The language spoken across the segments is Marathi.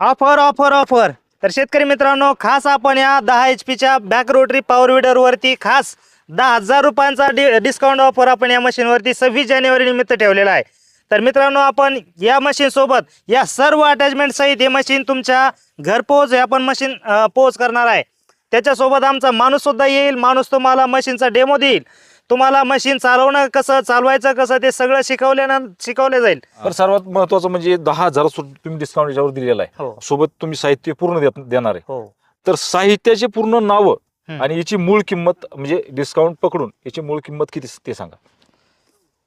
Offer offer offer. तर शेतकरी मित्रांनो खास आपण या दहा एच पीच्या बॅक रोटरी पॉवर विडरवरती खास दहा हजार रुपयांचा डि डिस्काउंट ऑफर आपण या मशीनवरती सव्वीस जानेवारी निमित्त ठेवलेला आहे. तर मित्रांनो आपण या मशीनसोबत या सर्व अटॅचमेंटसहित हे मशीन तुमच्या घरपोच हे आपण मशीन पोच करणार आहे. त्याच्यासोबत आमचा माणूससुद्धा येईल. माणूस तुम्हाला मशीनचा डेमो देईल. तुम्हाला मशीन चालवणं कसं चालवायचं कसं ते सगळं शिकवल्यानं शिकवलं जाईल. तर सर्वात महत्वाचं म्हणजे दहा हजार तुम्ही डिस्काउंट याच्यावर दिलेला आहे. हो. सोबत तुम्ही साहित्य पूर्ण देत- देणार आहे. हो. तर साहित्याचे पूर्ण नावं हम्म. आणि याची मूळ किंमत म्हणजे डिस्काउंट पकडून याची मूळ किंमत किती ते सांगा.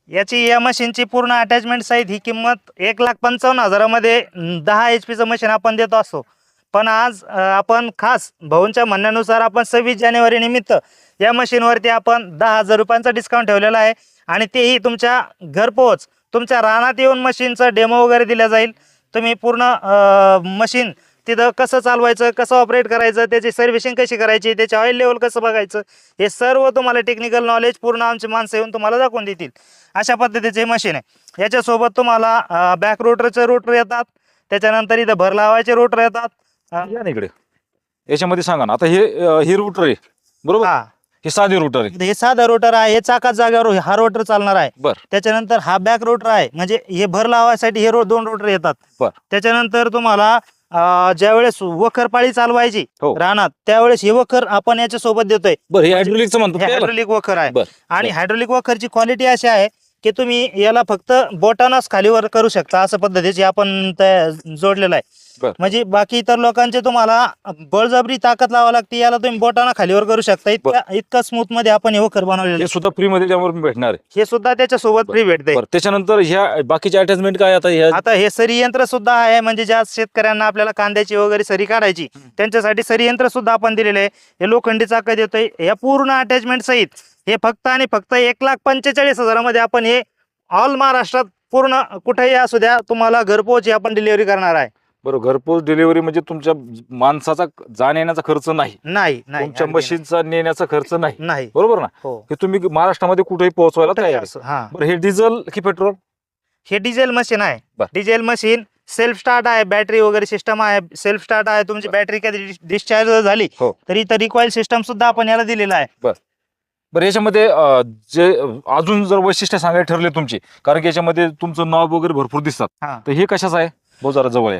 याची या मशीनची पूर्ण अटॅचमेंट सहित ही किंमत एक लाख पंचावन्न हजारामध्ये अं, दहा एच पीचं मशीन आपण देतो असतो. पण आज आपण खास भाऊंच्या म्हणण्यानुसार आपण सव्वीस जानेवारी निमित्त या मशीनवरती आपण दहा हजार रुपयांचा डिस्काउंट ठेवलेला आहे. आणि तेही तुमच्या घरपोच तुमच्या रानात येऊन मशीनचं डेमो वगैरे दिला जाईल. तुम्ही पूर्ण मशीन तिथं कसं चालवायचं कसं ऑपरेट करायचं त्याची सर्व्हिसिंग कशी करायची त्याचे ऑइल लेवल कसं बघायचं हे सर्व तुम्हाला टेक्निकल नॉलेज पूर्ण आमची माणसं येऊन तुम्हाला दाखवून देतील. अशा पद्धतीचे मशीन आहे. याच्यासोबत तुम्हाला बॅक रोटरचे रोटर येतात. त्याच्यानंतर इथं भर लावायचे रोटर येतात. या ना इकडे. याच्यामध्ये सांगा ना आता हे अं, हे रुटर आहे. बरोबर? हा. हे साधे रुटर आहे. हे साधा रोटर आहे हे चाकात जागेवर हा रोटर चालणार आहे. बर. त्याच्यानंतर हा बॅक रोटर आहे. म्हणजे हे भर लावायसाठी हे रो दोन रोटर येतात. बर. त्याच्यानंतर तुम्हाला अं, ज्यावेळेस वखर पाळी चालवायची हो. रानात त्यावेळेस हे वखर आपण याच्या सोबत देतोय. बरं हे हायड्रोलिकचं म्हणतो हे त्याला? हायड्रोलिक वखर आहे. बर आणि हायड्रोलिक वखरची क्वालिटी अशी आहे की तुम्ही याला फक्त बोटानच खालीवर करू शकता असं पद्धतीचे आपण त्या जोडलेलं आहे. बर. म्हणजे बाकी इतर लोकांचे तुम्हाला बळजबरी ताकद लावा लागते याला तुम्ही बोटाना खालीवर करू शकता. इतका इतका स्मूथमध्ये आपण हे वखर बनवलेलं हे आहे. सुद्धा फ्री मध्ये त्यावर भेटणार आहे. हे सुद्धा त्याच्या सोबत फ्री भेटते बरं. त्याच्यानंतर ह्या बाकीचे अटॅचमेंट काय आता? ह्या आता हे सरी यंत्र सुद्धा आहे म्हणजे ज्या शेतकऱ्यांना आपल्याला कांद्याची वगैरे सरी काढायची त्यांच्यासाठी सरी यंत्र सुद्धा आपण दिलेले आहे. हे लोखंडी चाकं देतोय. या पूर्ण अटॅचमेंट सहित हे फक्त आणि फक्त एक लाख पंचेचाळीस हजारामध्ये आपण हे ऑल महाराष्ट्रात पूर्ण कुठेही असू द्या तुम्हाला घरपोच हे आपण डिलिव्हरी करणार आहे. बरोबर घरपोच डिलिव्हरी म्हणजे तुमच्या माणसाचा जाण येण्याचा खर्च नाही. नाही नाही तुमच्या अगदी मशीनचा नेण्याचा खर्च नाही. नाही. नाही बरोबर ना? हो. हे तुम्ही महाराष्ट्रामध्ये कुठेही पोहोचवायला तयार आहे. हा. बरं हे डिझेल की पेट्रोल हे डिझेल मशीन आहे. बर. डिझेल मशीन सेल्फ स्टार्ट आहे बॅटरी वगैरे सिस्टम आहे सेल्फ स्टार्ट आहे तुमची बॅटरी कधी डिस्चार्ज झाली हो. तरी इथं रिकॉईल सिस्टम सुद्धा आपण याला दिलेला आहे. बरं. याच्यामध्ये अं, जे अजून जर वैशिष्ट्य सांगायला ठरले तुमची कारण की याच्यामध्ये तुमचं नाव वगैरे भरपूर दिसतात. हा. तर हे कशाचं आहे? भाऊ जरा जवळ या.